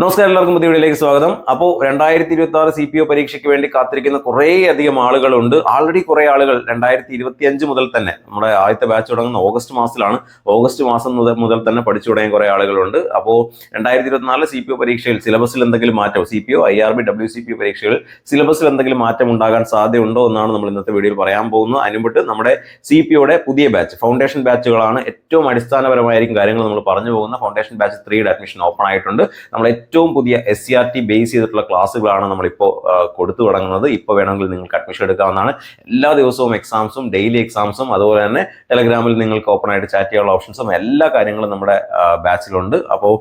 നമസ്കാരം എല്ലാവർക്കും പുതിയ വീഡിയോയിലേക്ക് സ്വാഗതം. അപ്പോൾ രണ്ടായിരത്തി ഇരുപത്തി ആറ് സി പി ഒ പരീക്ഷയ്ക്ക് വേണ്ടി കാത്തിരിക്കുന്ന കുറേയധികം ആളുകളുണ്ട്. ആൾറെഡി കുറേ ആളുകൾ രണ്ടായിരത്തി ഇരുപത്തി അഞ്ച് മുതൽ തന്നെ നമ്മുടെ ആദ്യത്തെ ബാച്ച് തുടങ്ങുന്ന ഓഗസ്റ്റ് മാസത്തിലാണ്. ഓഗസ്റ്റ് മാസം മുതൽ തന്നെ പഠിച്ചു തുടങ്ങിയ കുറേ ആളുകളുണ്ട്. അപ്പോൾ രണ്ടായിരത്തി ഇരുപത്തിനാല് സി പി ഒ പരീക്ഷയിൽ സിലബസിൽ എന്തെങ്കിലും മാറ്റം C P O I R B W C P O സിലബസിൽ എന്തെങ്കിലും മാറ്റം ഉണ്ടാകാൻ സാധ്യതയുണ്ടോ എന്നാണ് നമ്മൾ ഇന്നത്തെ വീഡിയോയിൽ പറയാൻ പോകുന്നത്. അതിനുമുട്ട് നമ്മുടെ സി പി ഒയുടെ പുതിയ ബാച്ച് ഫൗണ്ടേഷൻ ബാച്ചുകളാണ് ഏറ്റവും അടിസ്ഥാനപരമായിരിക്കും കാര്യങ്ങൾ നമ്മൾ പറഞ്ഞു പോകുന്ന ഫൗണ്ടേഷൻ ബാച്ച് ത്രീയുടെ അഡ്മിഷൻ ഓപ്പൺ ആയിട്ടുണ്ട്. നമ്മൾ ഏറ്റവും പുതിയ S C R T base ചെയ്തിട്ടുള്ള ക്ലാസ്സുകളാണ് നമ്മളിപ്പോൾ കൊടുത്തു തുടങ്ങുന്നത്. ഇപ്പോൾ വേണമെങ്കിൽ നിങ്ങൾക്ക് അഡ്മിഷൻ എടുക്കാവുന്നതാണ്. എല്ലാ ദിവസവും എക്സാംസും ഡെയിലി എക്സാംസും അതുപോലെ തന്നെ ടെലഗ്രാമിൽ നിങ്ങൾക്ക് ഓപ്പൺ ആയിട്ട് ചാറ്റ് ചെയ്യാനുള്ള ഓപ്ഷൻസും എല്ലാ കാര്യങ്ങളും നമ്മുടെ ബാച്ചിലുണ്ട് അപ്പോൾ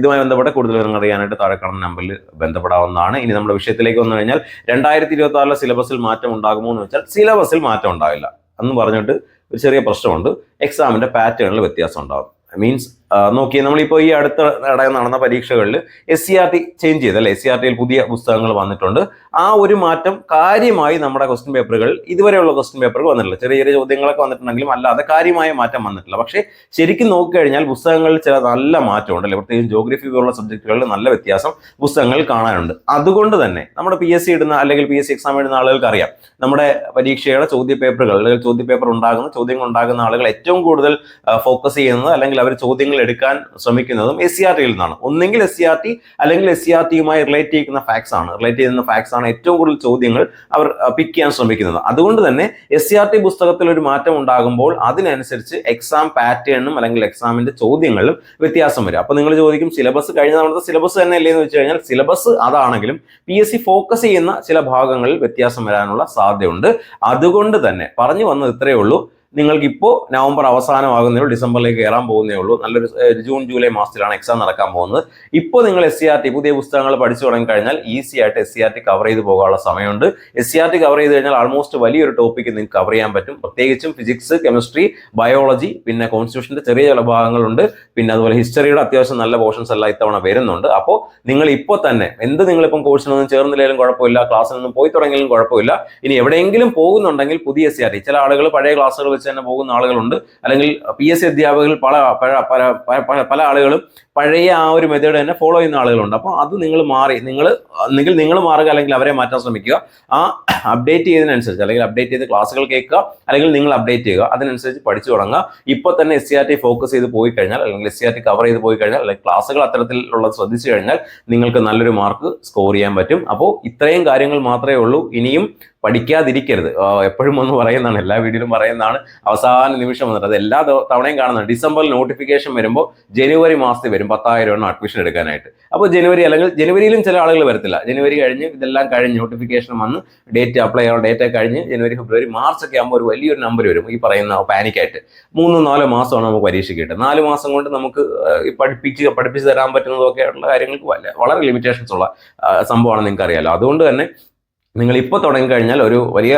ഇതുമായി ബന്ധപ്പെട്ട് കൂടുതൽ വിവരങ്ങൾ അറിയാനായിട്ട് താഴെ കാണുന്ന നമ്പറിൽ ബന്ധപ്പെടാവുന്നതാണ്. ഇനി നമ്മുടെ വിഷയത്തിലേക്ക് വന്നു കഴിഞ്ഞാൽ രണ്ടായിരത്തി ഇരുപത്തി ആറിലെ സിലബസിൽ മാറ്റം ഉണ്ടാകുമോ എന്ന് വെച്ചാൽ സിലബസിൽ മാറ്റം ഉണ്ടാവില്ല. എന്ന് പറഞ്ഞിട്ട് ഒരു ചെറിയ പ്രശ്നമുണ്ട്. എക്സാമിന്റെ പാറ്റേണിൽ വ്യത്യാസം ഉണ്ടാകും മീൻസ് നോക്കി നമ്മളിപ്പോൾ ഈ അടുത്ത ഇടയിൽ നടന്ന പരീക്ഷകളിൽ S C R T change ചെയ്ത് അല്ലെ? എസ് സി ആർ ടിയിൽ പുതിയ പുസ്തകങ്ങൾ വന്നിട്ടുണ്ട്. ആ ഒരു മാറ്റം കാര്യമായി നമ്മുടെ ക്വസ്റ്റ്യൻ പേപ്പറുകൾ ഇതുവരെയുള്ള ക്വസ്റ്റ്യൻ പേപ്പറുകൾ വന്നിട്ടില്ല. ചെറിയ ചെറിയ ചോദ്യങ്ങളൊക്കെ വന്നിട്ടുണ്ടെങ്കിലും അല്ലാതെ കാര്യമായ മാറ്റം വന്നിട്ടില്ല. പക്ഷേ ശരിക്കും നോക്കിക്കഴിഞ്ഞാൽ പുസ്തകങ്ങളിൽ ചില നല്ല മാറ്റമുണ്ട് അല്ലെ? പ്രത്യേകിച്ച് ജോഗ്രഫി പോലുള്ള സബ്ജക്റ്റുകളിൽ നല്ല വ്യത്യാസം പുസ്തകങ്ങളിൽ കാണാനുണ്ട്. അതുകൊണ്ട് തന്നെ നമ്മുടെ പി എസ് സി ഇടുന്ന അല്ലെങ്കിൽ പി എസ് സി എക്സാം എഴുതുന്ന ആളുകൾക്ക് അറിയാം. നമ്മുടെ പരീക്ഷയുടെ ചോദ്യ പേപ്പറുകൾ അല്ലെങ്കിൽ ചോദ്യ പേപ്പർ ഉണ്ടാകുന്ന ചോദ്യങ്ങൾ ഉണ്ടാകുന്ന ആളുകൾ ഏറ്റവും കൂടുതൽ ഫോക്കസ് ചെയ്യുന്നത് അല്ലെങ്കിൽ അവർ ചോദ്യങ്ങൾ എടുക്കാൻ ശ്രമിക്കുന്നതും എസ് സി ആർ ടിയിൽ നിന്നാണ്. ഒന്നെങ്കിൽ എസ് സി ആർ ടി അല്ലെങ്കിൽ എസ് സി ആർ ടിയുമായി റിലേറ്റ് ചെയ്യുന്ന ഫാക്സ് ആണ്. റിലേറ്റ് ചെയ്യുന്ന ഫാക്സ് ആണ് ഏറ്റവും കൂടുതൽ ചോദ്യങ്ങൾ അവർ പിക്ക് ചെയ്യാൻ ശ്രമിക്കുന്നത്. അതുകൊണ്ട് തന്നെ എസ് സി ആർ ടി പുസ്തകത്തിൽ ഒരു മാറ്റം ഉണ്ടാകുമ്പോൾ അതിനനുസരിച്ച് എക്സാം പാറ്റേണും അല്ലെങ്കിൽ എക്സാമിന്റെ ചോദ്യങ്ങളും വ്യത്യാസം വരും. അപ്പൊ നിങ്ങൾ ചോദിക്കും സിലബസ് കഴിഞ്ഞ തവണത്തെ സിലബസ് തന്നെ അല്ലേ? എന്ന് വെച്ച് കഴിഞ്ഞാൽ സിലബസ് അതാണെങ്കിലും പി എസ് സി ഫോക്കസ് ചെയ്യുന്ന ചില ഭാഗങ്ങളിൽ വ്യത്യാസം വരാനുള്ള സാധ്യതയുണ്ട്. അതുകൊണ്ട് തന്നെ പറഞ്ഞു വന്നത് ഇത്രയേ ഉള്ളൂ. നിങ്ങൾക്ക് ഇപ്പോൾ നവംബർ അവസാനമാകുന്നേ ഉള്ളൂ ഡിസംബറിലേക്ക് കയറാൻ പോകുന്നേ ഉള്ളൂ. നല്ലൊരു ജൂൺ ജൂലൈ മാസത്തിലാണ് എക്സാം നടക്കാൻ പോകുന്നത്. ഇപ്പോൾ നിങ്ങൾ എസ് സി ആർ ടി പുതിയ പുസ്തകങ്ങൾ പഠിച്ചു തുടങ്ങി കഴിഞ്ഞാൽ ഈസി ആയിട്ട് S C R T cover ചെയ്ത് പോകാനുള്ള സമയമുണ്ട്. S C R T cover ചെയ്ത് കഴിഞ്ഞാൽ ആൾമോസ്റ്റ് വലിയൊരു ടോപ്പിക്ക് നിങ്ങൾക്ക് കവർ ചെയ്യാൻ പറ്റും. പ്രത്യേകിച്ചും ഫിസിക്സ് കെമിസ്ട്രി ബയോളജി പിന്നെ കോൺസ്റ്റിറ്റ്യൂഷന്റെ ചെറിയ ചില ഭാഗങ്ങളുണ്ട്. പിന്നെ അതുപോലെ ഹിസ്റ്ററിയുടെ അത്യാവശ്യം നല്ല പോർഷൻസ് എല്ലാം ഇത്തവണ വരുന്നുണ്ട്. അപ്പോൾ നിങ്ങൾ ഇപ്പോൾ തന്നെ എന്ത് നിങ്ങളിപ്പം കോഴ്സിനൊന്നും ചേർന്നില്ലെങ്കിലും കുഴപ്പമില്ല ക്ലാസ്സിനൊന്നും പോയി തുടങ്ങിയാലും കുഴപ്പമില്ല. ഇനി എവിടെയെങ്കിലും പോകുന്നുണ്ടെങ്കിൽ പുതിയ എസ് സി ആർ ടി ചില ആളുകൾ പഴയ ക്ലാസ്സുകൾ വെച്ച് തന്നെ പോകുന്ന ആളുകളുണ്ട്. അല്ലെങ്കിൽ പി എസ് സി അധ്യാപകരിൽ പല പല- പല ആളുകളും പഴയ ആ ഒരു മെത്തേഡ് തന്നെ ഫോളോ ചെയ്യുന്ന ആളുകളുണ്ട്. അപ്പോൾ അത് നിങ്ങൾ മാറി നിങ്ങൾ നിങ്ങൾ നിങ്ങൾ മാറുക അല്ലെങ്കിൽ അവരെ മാറ്റാൻ ശ്രമിക്കുക. ആ അപ്ഡേറ്റ് ചെയ്തതിനനുസരിച്ച് അല്ലെങ്കിൽ അപ്ഡേറ്റ് ചെയ്ത് ക്ലാസ്സുകൾ കേൾക്കുക അല്ലെങ്കിൽ നിങ്ങൾ അപ്ഡേറ്റ് ചെയ്യുക അതിനനുസരിച്ച് പഠിച്ചു തുടങ്ങുക. ഇപ്പോൾ തന്നെ S C R T focus ചെയ്ത് പോയി കഴിഞ്ഞാൽ അല്ലെങ്കിൽ S C R T cover ചെയ്ത് പോയി കഴിഞ്ഞാൽ അല്ലെങ്കിൽ ക്ലാസ്സുകൾ അത്തരത്തിലുള്ളത് ശ്രദ്ധിച്ചു കഴിഞ്ഞാൽ നിങ്ങൾക്ക് നല്ലൊരു മാർക്ക് സ്കോർ ചെയ്യാൻ പറ്റും. അപ്പോൾ ഇത്രയും കാര്യങ്ങൾ മാത്രമേ ഉള്ളൂ. ഇനിയും പഠിക്കാതിരിക്കരുത്. എപ്പോഴും ഒന്ന് പറയുന്നതാണ് എല്ലാ വീഡിയോയിലും പറയുന്നതാണ്. അവസാന നിമിഷം വന്നിട്ട് അത് എല്ലാ തവണയും കാണുന്നത് ഡിസംബറിൽ നോട്ടിഫിക്കേഷൻ വരുമ്പോൾ ജനുവരി മാസത്തിൽ വരും പത്തായിരം എണ്ണം അഡ്മിഷൻ എടുക്കാനായിട്ട്. അപ്പോൾ ജനുവരി അല്ലെങ്കിൽ ജനുവരിയിലും ചില ആളുകൾ വരത്തില്ല. ജനുവരി കഴിഞ്ഞ് ഇതെല്ലാം കഴിഞ്ഞ് നോട്ടിഫിക്കേഷൻ വന്ന് ഡേറ്റ് അപ്ലൈ ചെയ്യാനുള്ള ഡേറ്റ് കഴിഞ്ഞ് ജനുവരി ഫെബ്രുവരി മാർച്ച് ഒക്കെ ആകുമ്പോൾ ഒരു വലിയൊരു നമ്പർ വരും. ഈ പറയുന്ന പാനിക്കായിട്ട് മൂന്നോ നാലോ മാസമാണ് നമുക്ക് പരീക്ഷയ്ക്ക് കിട്ടുക. നാല് മാസം കൊണ്ട് നമുക്ക് പഠിപ്പിച്ച് പഠിപ്പിച്ച് തരാൻ പറ്റുന്നതൊക്കെ ഉള്ള കാര്യങ്ങൾക്ക് വളരെ ലിമിറ്റേഷൻസ് ഉള്ള സംഭവമാണ് നിങ്ങൾക്ക് അറിയാലോ അതുകൊണ്ട് തന്നെ നിങ്ങൾ ഇപ്പോൾ തുടങ്ങിക്കഴിഞ്ഞാൽ ഒരു വലിയ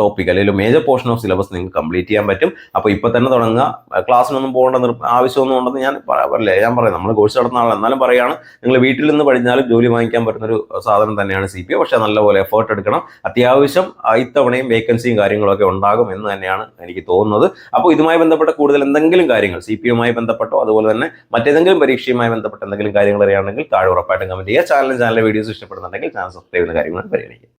ടോപ്പിക് അല്ലെങ്കിൽ മേജർ പോർഷൻ ഓഫ് സിലബസ് നിങ്ങൾക്ക് കംപ്ലീറ്റ് ചെയ്യാൻ പറ്റും. അപ്പോൾ ഇപ്പോൾ തന്നെ തുടങ്ങുക. ക്ലാസ്സിനൊന്നും പോകേണ്ട ആവശ്യമൊന്നും ഉണ്ടെന്ന് ഞാൻ പറയില്ല? ഞാൻ പറയാം. നമ്മൾ കോഴ്സ് നടത്തുന്ന ആൾ എന്നാലും പറയുകയാണ് നിങ്ങൾ വീട്ടിൽ നിന്ന് പഠിച്ചാലും ജോലി വാങ്ങിക്കാൻ പറ്റുന്നൊരു സാധനം തന്നെയാണ് സി പി പക്ഷേ നല്ലപോലെ എഫേർട്ട് എടുക്കണം. അത്യാവശ്യം ഇത്തവണയും വേക്കൻസിയും കാര്യങ്ങളൊക്കെ ഉണ്ടാകും എന്ന് തന്നെയാണ് എനിക്ക് തോന്നുന്നത്. അപ്പോൾ ഇതുമായി ബന്ധപ്പെട്ട കൂടുതൽ എന്തെങ്കിലും കാര്യങ്ങൾ സി പി യുമായി ബന്ധപ്പെട്ടോ അതുപോലെ തന്നെ മറ്റേതെങ്കിലും പരീക്ഷയുമായി ബന്ധപ്പെട്ട എന്തെങ്കിലും കാര്യങ്ങൾ അറിയാണെങ്കിൽ താഴെ ഉറപ്പായിട്ടും കമന്റ് ചെയ്യുക. ചാനലും ചാനലിലെ വീഡിയോസ് ഇഷ്ടപ്പെടുന്നുണ്ടെങ്കിൽ ചാനൽ സബ്സ്ക്രൈബ് ചെയ്യുന്ന കാര്യങ്ങൾ പരിഗണിക്കുക.